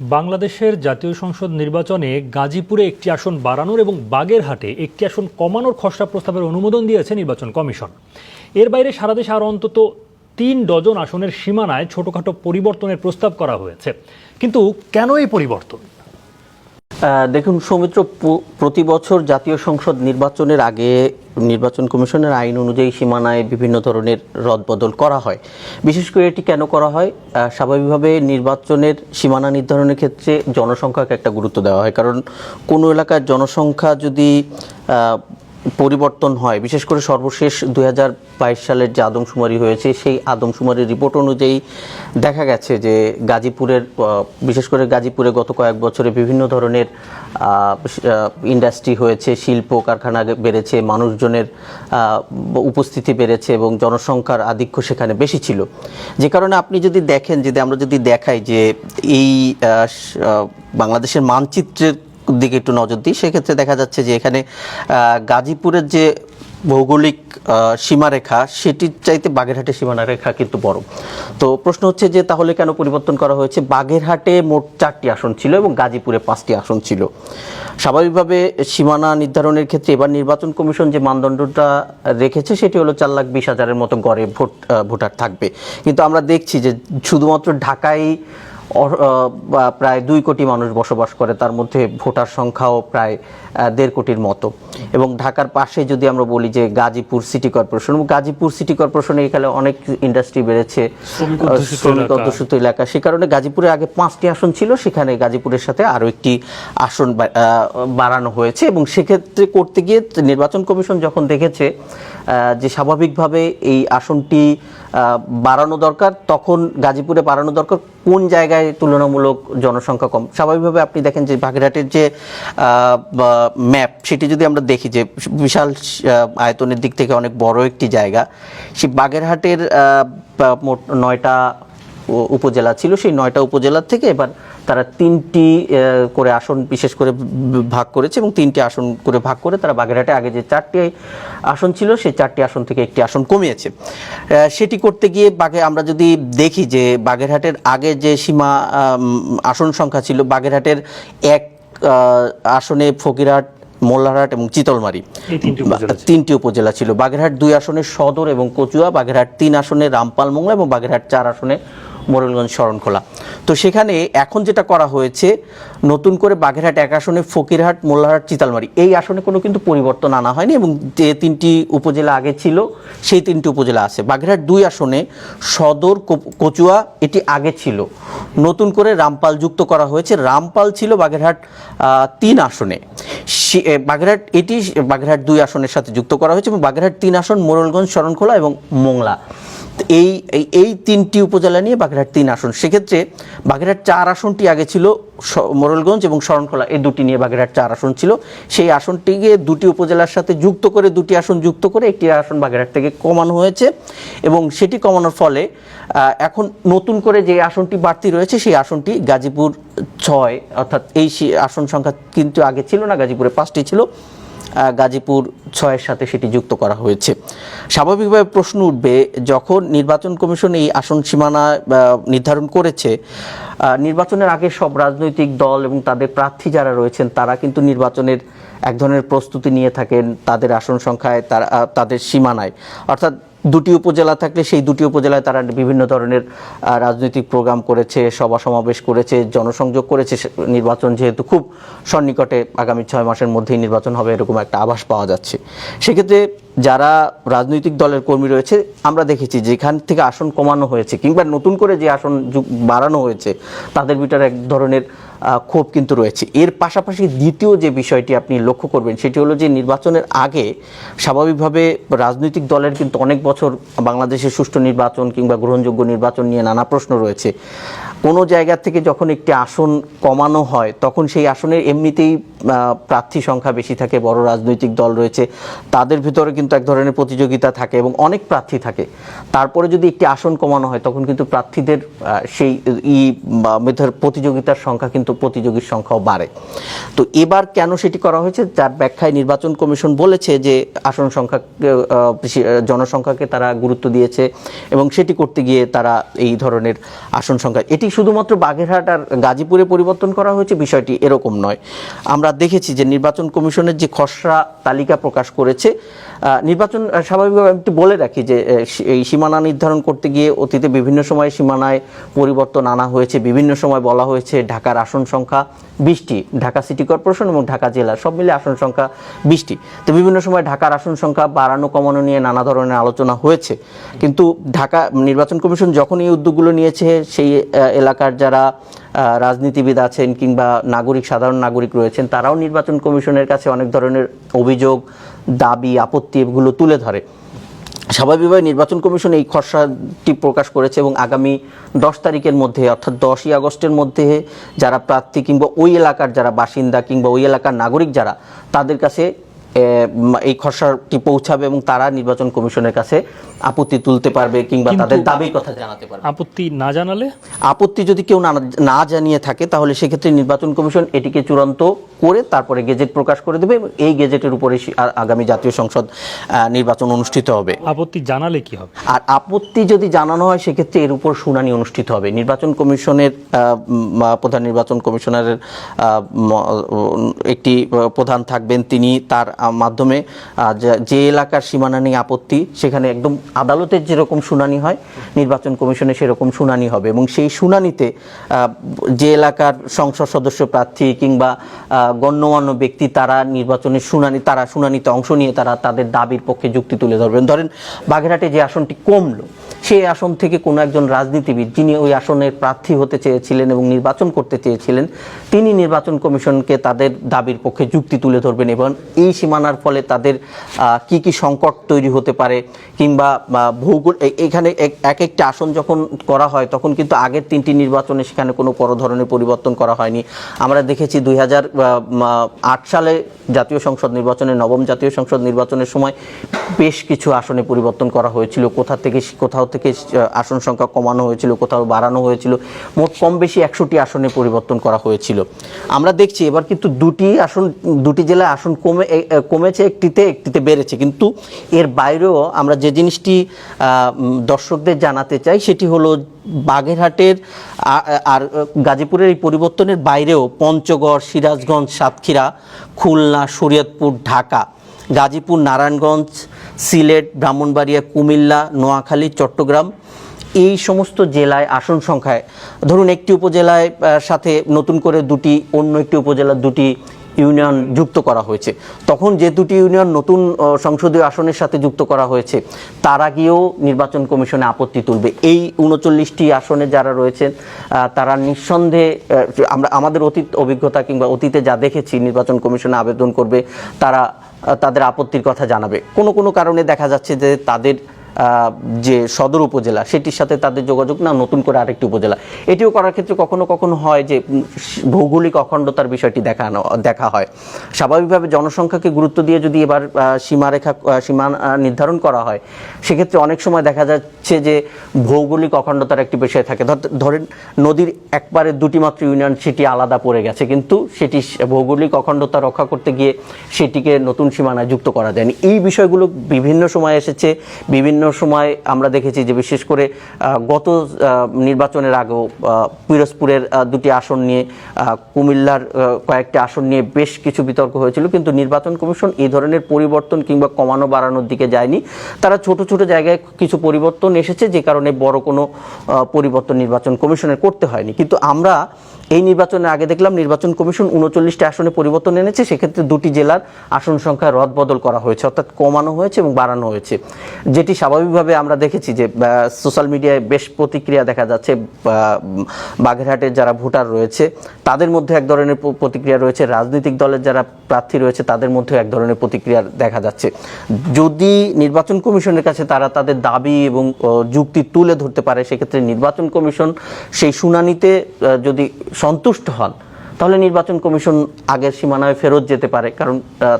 বাংলাদেশের জাতীয় সংসদ নির্বাচনে গাজীপুরে একটি আসন বাড়ানোর এবং বাগেরহাটে একটি আসন কমানোর খসড়া প্রস্তাবের অনুমোদন দিয়েছে নির্বাচন কমিশন। এর বাইরে সারা দেশে আরও অন্তত তিন ডজন আসনের সীমানায় ছোটখাটো পরিবর্তনের প্রস্তাব করা হয়েছে। কিন্তু কেন এই পরিবর্তন? দেখুন, সৌমিত্র প্রতি বছর জাতীয় সংসদ নির্বাচনের আগে নির্বাচন কমিশনের আইন অনুযায়ী সীমানায় বিভিন্ন ধরনের রদবদল করা হয়। বিশেষ করে এটি কেন করা হয়? স্বাভাবিকভাবে নির্বাচনের সীমানা নির্ধারণের ক্ষেত্রে জনসংখ্যাকে একটা গুরুত্ব দেওয়া হয়। কারণ কোনো এলাকার জনসংখ্যা যদি পরিবর্তন হয়। বিশেষ করে সর্বশেষ দু হাজার বাইশ সালের যে আদমশুমারি হয়েছে, সেই আদমশুমারির রিপোর্ট অনুযায়ী দেখা গেছে যে গাজীপুরের বিশেষ করে গাজীপুরে গত কয়েক বছরে বিভিন্ন ধরনের ইন্ডাস্ট্রি হয়েছে, শিল্প কারখানা বেড়েছে, মানুষজনের উপস্থিতি বেড়েছে এবং জনসংখ্যার আধিক্য সেখানে বেশি ছিল। যে কারণে আপনি যদি দেখেন, যদি আমরা যদি দেখাই যে এই বাংলাদেশের মানচিত্রের দিকে একটু নজর দিই, সেক্ষেত্রে দেখা যাচ্ছে যে এখানে গাজীপুরের যে ভৌগোলিক সীমারেখা, সেটির চাইতে বাগেরহাটের সীমারেখা কিন্তু বড়। তো প্রশ্ন হচ্ছে যে তাহলে কেন পরিবর্তন করা হয়েছে? বাগেরহাটে মোট চারটি আসন ছিল এবং গাজীপুরে পাঁচটি আসন ছিল। স্বাভাবিকভাবে সীমানা নির্ধারণের ক্ষেত্রে এবার নির্বাচন কমিশন যে মানদণ্ডটা রেখেছে, সেটি হলো চার লাখ বিশ হাজারের মতো গড়ে ভোট ভোটার থাকবে। কিন্তু আমরা দেখছি যে শুধুমাত্র ঢাকায় প্রায় দুই কোটি মানুষ বসবাস করে তার মধ্যে ভোটার সংখ্যাও প্রায় দেড় কোটির মতো। এবং ঢাকার পাশে যদি আমরা বলি যে গাজীপুর সিটি কর্পোরেশন এবং গাজীপুর সিটি কর্পোরেশনে এখানে অনেক ইন্ডাস্ট্রি বেড়েছে শ্রমিক অধ্যুষিত এলাকা। সে কারণে গাজীপুরে আগে পাঁচটি আসন ছিল সেখানে গাজীপুরের সাথে আরও একটি আসন বাড়ানো হয়েছে। এবং সেক্ষেত্রে করতে গিয়ে নির্বাচন কমিশন যখন দেখেছে যে স্বাভাবিকভাবে এই আসনটি আহ, বাড়ানো দরকার তখন গাজীপুরে বাড়ানো দরকার কোন জায়গায় তুলনামূলক জনসংখ্যা কম? স্বাভাবিকভাবে আপনি দেখেন যে বাগেরহাটের যে ম্যাপ সেটি যদি আমরা দেখি যে বিশাল আয়তনের দিক থেকে অনেক বড় একটি জায়গা সেই বাগেরহাটের মোট নয়টা উপজেলা ছিল, সেই নয়টা উপজেলার থেকে এবার তারা তিনটি করে আসন বিশেষ করে ভাগ করেছে এবং তিনটি আসন করে ভাগ করে তারা বাগেরহাটে আগে যে চারটি আসন ছিল, সেই চারটি আসন থেকে একটি আসন কমিয়েছে। সেটি করতে গিয়ে বাগে, আমরা যদি দেখি যে বাগেরহাটের আগে যে সীমা আসন সংখ্যা ছিল, বাগেরহাটের এক আসনে ফকিরহাট মোল্লারহাট এবং চিতলমারি তিনটি উপজেলা ছিল। বাগেরহাট দুই আসনে সদর এবং কচুয়া বাগেরহাট তিন আসনে রামপাল মোংলা এবং বাগেরহাট চার আসনে মোরেলগঞ্জ শরণখোলা তো সেখানে এখন যেটা করা হয়েছে নতুন করে বাগেরহাট এক আসনে ফকিরহাট মোল্লারহাট চিতালমারি। এই আসনে কোনো কিন্তু পরিবর্তন আনা হয়নি এবং যে তিনটি উপজেলা আগে ছিল সেই তিনটি উপজেলা আছে। বাগেরহাট দুই আসনে সদর কচুয়া এটি আগে ছিল। নতুন করে রামপাল যুক্ত করা হয়েছে। রামপাল ছিল বাগেরহাট আহ, তিন আসনে। বাগেরহাট এটি বাগেরহাট দুই আসনের সাথে যুক্ত করা হয়েছে এবং বাগেরহাট তিন আসন মোরলগঞ্জ শরণখোলা এবং মোংলা। এই, এই- তিনটি উপজেলা নিয়ে বাগেরহাট তিন আসন। সেক্ষেত্রে বাগেরহাট চার আসনটি আগে ছিল মোরলগঞ্জ এবং শরণখোলা। এই দুটি নিয়ে বাগেরহাট চার আসন ছিল। সেই আসনটিকে দুটি উপজেলার সাথে যুক্ত করে, দুটি আসন যুক্ত করে একটি আসন বাগেরহাট থেকে কমানো হয়েছে এবং সেটি কমানোর ফলে এখন নতুন করে যে আসনটি বাড়তি রয়েছে, সেই আসনটি গাজীপুর ছয়, অর্থাৎ এই আসন সংখ্যা কিন্তু আগে ছিল না, গাজীপুরে পাঁচটি ছিল। গাজীপুর ছয়ের সাথে সেটি যুক্ত করা হয়েছে। স্বাভাবিকভাবে প্রশ্ন উঠবে, যখন নির্বাচন কমিশন এই আসন সীমানা নির্ধারণ করেছে নির্বাচনের আগে সব রাজনৈতিক দল এবং তাদের প্রার্থী যারা রয়েছেন, তারা কিন্তু নির্বাচনের এক ধরনের প্রস্তুতি নিয়ে থাকেন তাদের আসন সংখ্যায়, তারা তাদের সীমানায়। অর্থাৎ দুটি উপজেলা থাকলে সেই দুটি উপজেলায় তারা বিভিন্ন ধরনের রাজনৈতিক প্রোগ্রাম করেছে, সভা সমাবেশ করেছে, জনসংযোগ করেছে নির্বাচন যেহেতু খুব সন্নিকটে আগামী ছয় মাসের মধ্যেই নির্বাচন হবে এরকম একটা আভাস পাওয়া যাচ্ছে। সেক্ষেত্রে যারা রাজনৈতিক দলের কর্মী রয়েছে, আমরা দেখেছি যেখান থেকে আসন কমানো হয়েছে কিংবা নতুন করে যে আসন বাড়ানো হয়েছে, তাদের ভিতরে এক ধরনের ক্ষোভ কিন্তু রয়েছে। এর পাশাপাশি দ্বিতীয় যে বিষয়টি আপনি লক্ষ্য করবেন, সেটি হলো যে নির্বাচনের আগে স্বাভাবিকভাবে রাজনৈতিক দলের কিন্তু অনেক বছর বাংলাদেশের সুষ্ঠু নির্বাচন কিংবা গ্রহণযোগ্য নির্বাচন নিয়ে নানা প্রশ্ন রয়েছে। কোনো জায়গা থেকে যখন একটি আসন কমানো হয়, তখন সেই আসনের এমনিতেই প্রার্থী সংখ্যা বেশি থাকে, বড় রাজনৈতিক দল রয়েছে, তাদের ভিতরে কিন্তু এক ধরনের প্রতিযোগিতা থাকে এবং অনেক প্রার্থী থাকে। তারপরে যদি একটি আসন কমানো হয়, তখন কিন্তু প্রার্থীদের সেই ই মেথড প্রতিযোগিতার সংখ্যা কিন্তু প্রতিযোগীর সংখ্যাও বাড়ে। তো এবার কেন সেটি করা হয়েছে? যার ব্যাখ্যায় নির্বাচন কমিশন বলেছে যে, আসন সংখ্যা জনসংখ্যাকে তারা গুরুত্ব দিয়েছে এবং সেটি করতে গিয়ে তারা এই ধরনের আসন সংখ্যা, এটি শুধুমাত্র বাগেরহাট আর গাজীপুরে পরিবর্তন করা হয়েছে? বিষয়টি এরকম নয়। আমরা দেখেছি যে নির্বাচন কমিশনের যে খসড়া তালিকা প্রকাশ করেছে নির্বাচন স্বাভাবিকভাবে আমি একটু বলে রাখি যে এই সীমানা নির্ধারণ করতে গিয়ে অতীতে বিভিন্ন সময় সীমানায় পরিবর্তন আনা হয়েছে, বিভিন্ন সময় বলা হয়েছে ঢাকার আসন সংখ্যা বিশটি, ঢাকা সিটি কর্পোরেশন এবং ঢাকা জেলা, সব মিলে আসন সংখ্যা বিশটি। তো বিভিন্ন সময় ঢাকার আসন সংখ্যা বাড়ানো, কমানো নিয়ে নানা ধরনের আলোচনা হয়েছে। কিন্তু ঢাকা নির্বাচন কমিশন যখন এই উদ্যোগগুলো নিয়েছে, সেই এলাকার যারা রাজনীতিবিদ আছেন কিংবা নাগরিক, সাধারণ নাগরিক রয়েছেন, তারাও নির্বাচন কমিশনের কাছে অনেক ধরনের অভিযোগ, দাবি, আপত্তি এগুলো তুলে ধরে। স্বাভাবিকভাবে নির্বাচন কমিশন এই খসড়াটি প্রকাশ করেছে এবং আগামী দশ তারিখের মধ্যে, অর্থাৎ দশই আগস্টের মধ্যে যারা প্রার্থী কিংবা ওই এলাকার যারা বাসিন্দা কিংবা ওই এলাকার নাগরিক যারা, তাদের কাছে এই খসড়াটি পৌঁছাবে এবং তারা নির্বাচন কমিশনের কাছে আপত্তি তুলতে পারবে কিংবা তাদের দাবির কথা জানাতে পারবে। আপত্তি না জানালে? আপত্তি যদি কেউ না না জানিয়ে থাকে তাহলে সেক্ষেত্রে নির্বাচন কমিশন এটিকে চূড়ান্ত করে তারপরে গেজেট প্রকাশ করে দেবে এবং এই গেজেটের উপরে আগামী জাতীয় সংসদ নির্বাচন অনুষ্ঠিত হবে। আপত্তি জানালে কি হবে? আর আপত্তি যদি জানানো হয় সেক্ষেত্রে এর উপর শুনানি অনুষ্ঠিত হবে। নির্বাচন কমিশনের প্রধান নির্বাচন কমিশনারের একটি প্রধান থাকবেন তিনি। তার মাধ্যমে যে- যে এলাকার সীমানা নিয়ে আপত্তি সেখানে একদম আদালতের যেরকম শুনানি হয়, নির্বাচন কমিশনে সেরকম শুনানি হবে এবং সেই শুনানিতে যে এলাকার সংসদ সদস্য প্রার্থী কিংবা গণ্যমান্য ব্যক্তি তারা নির্বাচনের শুনানি, তারা শুনানিতে অংশ নিয়ে তারা তাদের দাবির পক্ষে যুক্তি তুলে ধরবেন। ধরেন বাগেরহাটে যে আসনটি কমলো, সেই আসন থেকে কোনো একজন রাজনীতিবিদ যিনি ওই আসনের প্রার্থী হতে চেয়েছিলেন এবং নির্বাচন করতে চেয়েছিলেন, তিনি নির্বাচন কমিশনকে তাদের দাবির পক্ষে যুক্তি তুলে ধরবেন এবং এই সীমানার ফলে তাদের কি কি সংকট তৈরি হতে পারে কিংবা ভৌগোল এখানে এক এক একটা আসন যখন করা হয়, তখন কিন্তু আগের তিনটি নির্বাচনে সেখানে কোনো বড় ধরনের পরিবর্তন করা হয়নি। আমরা দেখেছি দুই হাজার আট সালে জাতীয় সংসদ নির্বাচনে, নবম জাতীয় সংসদ নির্বাচনের সময় বেশ কিছু আসনে পরিবর্তন করা হয়েছিল। কোথা থেকে কোথাও থেকে আসন সংখ্যা কমানো হয়েছিল, কোথাও বাড়ানো হয়েছিল। মোট কম বেশি একশোটি আসনে পরিবর্তন করা হয়েছিল। আমরা দেখছি এবার কিন্তু দুটি আসন, দুটি জেলায় আসন কমে কমেছে, একটিতে একটিতে বেড়েছে। কিন্তু এর বাইরেও আমরা যে জিনিসটি উম, দর্শকদের জানাতে চাই সেটি হলো বাগেরহাটের আর গাজীপুরের এই পরিবর্তনের বাইরেও পঞ্চগড় সিরাজগঞ্জ সাতক্ষীরা খুলনা শরীয়তপুর ঢাকা গাজীপুর নারায়ণগঞ্জ সিলেট ব্রাহ্মণবাড়িয়া কুমিল্লা নোয়াখালী চট্টগ্রাম এই সমস্ত জেলায় আসন সংখ্যায়। ধরুন একটি উপজেলায় সাথে নতুন করে দুটি অন্য একটি উপজেলার দুটি ইউনিয়ন যুক্ত করা হয়েছে। তখন যে দুটি ইউনিয়ন নতুন সংসদীয় আসনের সাথে যুক্ত করা হয়েছে, তারা গিয়েও নির্বাচন কমিশনে আপত্তি তুলবে। এই উনচল্লিশটি আসনে যারা রয়েছেন তারা নিঃসন্দেহে আমরা, আমাদের অতীত অভিজ্ঞতা কিংবা অতীতে যা দেখেছি, নির্বাচন কমিশনে আবেদন করবে, তারা তাদের আপত্তির কথা জানাবে। কোনো কোনো কারণে দেখা যাচ্ছে যে তাদের যে সদর উপজেলা, সেটির সাথে তাদের যোগাযোগ না, নতুন করে আরেকটি উপজেলা। এটিও করার ক্ষেত্রে কখনো কখনো হয় যে ভৌগোলিক অখণ্ডতার বিষয়টি দেখানো দেখা হয়। স্বাভাবিকভাবে জনসংখ্যাকে গুরুত্ব দিয়ে যদি এবার সীমারেখা সীমা নির্ধারণ করা হয়, সেক্ষেত্রে অনেক সময় দেখা যাচ্ছে যে, ভৌগোলিক অখণ্ডতার একটি বিষয় থাকে। ধর- ধরেন নদীর একবারে দুটি মাত্র ইউনিয়ন, সেটি আলাদা পড়ে গেছে, কিন্তু সেটি ভৌগোলিক অখণ্ডতা রক্ষা করতে গিয়ে সেটিকে নতুন সীমানায় যুক্ত করা যায়নি। এই বিষয়গুলো বিভিন্ন সময় এসেছে, বিভিন্ন সময় আমরা দেখেছি যে বিশেষ করে গত নির্বাচনের আগেও পিরোজপুরের দুটি আসন নিয়ে কুমিল্লার কয়েকটি আসন নিয়ে বেশ কিছু বিতর্ক হয়েছিল। কিন্তু নির্বাচন কমিশন এই ধরনের পরিবর্তন কিংবা কমানো বাড়ানোর দিকে যায়নি। তারা ছোট ছোট জায়গায় কিছু পরিবর্তন এসেছে, যে কারণে বড় কোনো পরিবর্তন নির্বাচন কমিশনের করতে হয়নি। কিন্তু আমরা এই নির্বাচনের আগে দেখলাম নির্বাচন কমিশন উনচল্লিশটি আসনে পরিবর্তন এনেছে, সেক্ষেত্রে দুটি জেলার আসন সংখ্যা রদবদল করা হয়েছে, অর্থাৎ কমানো হয়েছে এবং বাড়ানো হয়েছে। যেটি স্বাভাবিকভাবে আমরা দেখেছি যে সোশ্যাল মিডিয়ায় বেশ প্রতিক্রিয়া দেখা যাচ্ছে বাগেরহাটের যারা ভোটার রয়েছে, তাদের মধ্যে এক ধরনের প্রতিক্রিয়া রয়েছে। রাজনৈতিক দলের যারা প্রার্থী রয়েছে, তাদের মধ্যে এক ধরনের প্রতিক্রিয়া দেখা যাচ্ছে। যদি নির্বাচন কমিশনের কাছে তারা তাদের দাবি এবং যুক্তি তুলে ধরতে পারে, সেক্ষেত্রে নির্বাচন কমিশন সেই শুনানিতে যদি সন্তুষ্ট হন তাহলে নির্বাচন কমিশন আগের সীমানায় ফেরত যেতে পারে কারণ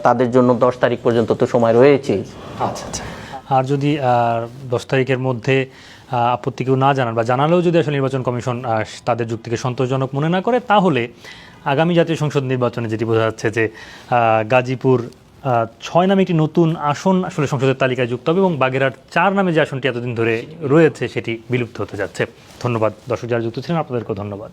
তাদের জন্য দশ তারিখ পর্যন্ত তো সময় রয়েছেই আচ্ছা আচ্ছা। আর যদি দশ তারিখের মধ্যে আপত্তি কেউ না জানান বা জানালেও যদি আসলে নির্বাচন কমিশন তাদের যুক্তিকে সন্তোষজনক মনে না করে তাহলে আগামী জাতীয় সংসদ নির্বাচনে যেটি বোঝা যাচ্ছে যে গাজীপুর ছয় নামে একটি নতুন আসন আসলে সংসদের তালিকায় যুক্ত হবে এবং বাগেরহাট চার নামে যে আসনটি এতদিন ধরে রয়েছে সেটি বিলুপ্ত হতে যাচ্ছে। ধন্যবাদ। দর্শক যারা যুক্ত ছিলেন আপনাদেরকেও ধন্যবাদ।